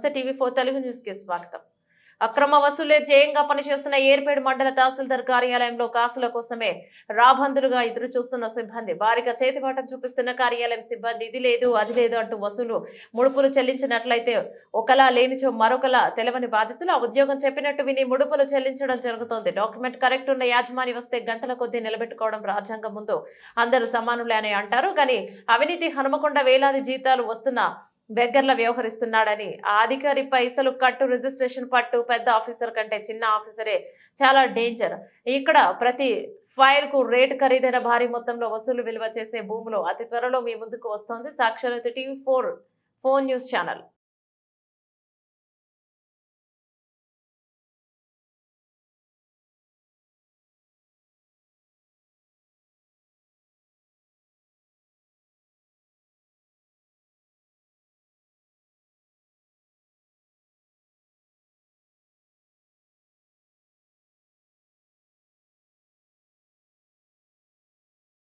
నమస్తే TV four Telugu న్యూస్కి స్వాగతం. అక్రమ వసూలే జయంగా పనిచేస్తున్న ఏర్పేడు మండల తహసీల్దార్ కార్యాలయంలో కాసుల కోసమే రాబందులుగా ఎదురు చూస్తున్న సిబ్బంది. భారీగా చేతిపాటం చూపిస్తున్న కార్యాలయం సిబ్బంది ఇది లేదు అది లేదు అంటూ వసూలు ముడుపులు చెల్లించినట్లయితే ఒకలా లేనిచో మరొకలా తెలవని బాధితులు ఆ ఉద్యోగం చెప్పినట్టు విని ముడుపులు చెల్లించడం జరుగుతోంది. డాక్యుమెంట్ కరెక్ట్ ఉన్న యాజమాని వస్తే గంటల కొద్దీ నిలబెట్టుకోవడం రాజ్యాంగం ముందు అందరూ సమానులే అని అంటారు. కానీ అవినీతి హనుమకొండ వేలాది జీతాలు వస్తున్న బెగ్గర్ల వ్యవహరిస్తున్నాడని. ఆ అధికారి పైసలు కట్టు రిజిస్ట్రేషన్ పట్టు పెద్ద ఆఫీసర్ కంటే చిన్న ఆఫీసరే చాలా డేంజర్. ఇక్కడ ప్రతి ఫైల్కు రేటు ఖరీదైన భారీ మొత్తంలో వసూలు విలువ చేసే భూములు అతి త్వరలో మీ ముందుకు వస్తోంది. Saksharata TV four phone news channel.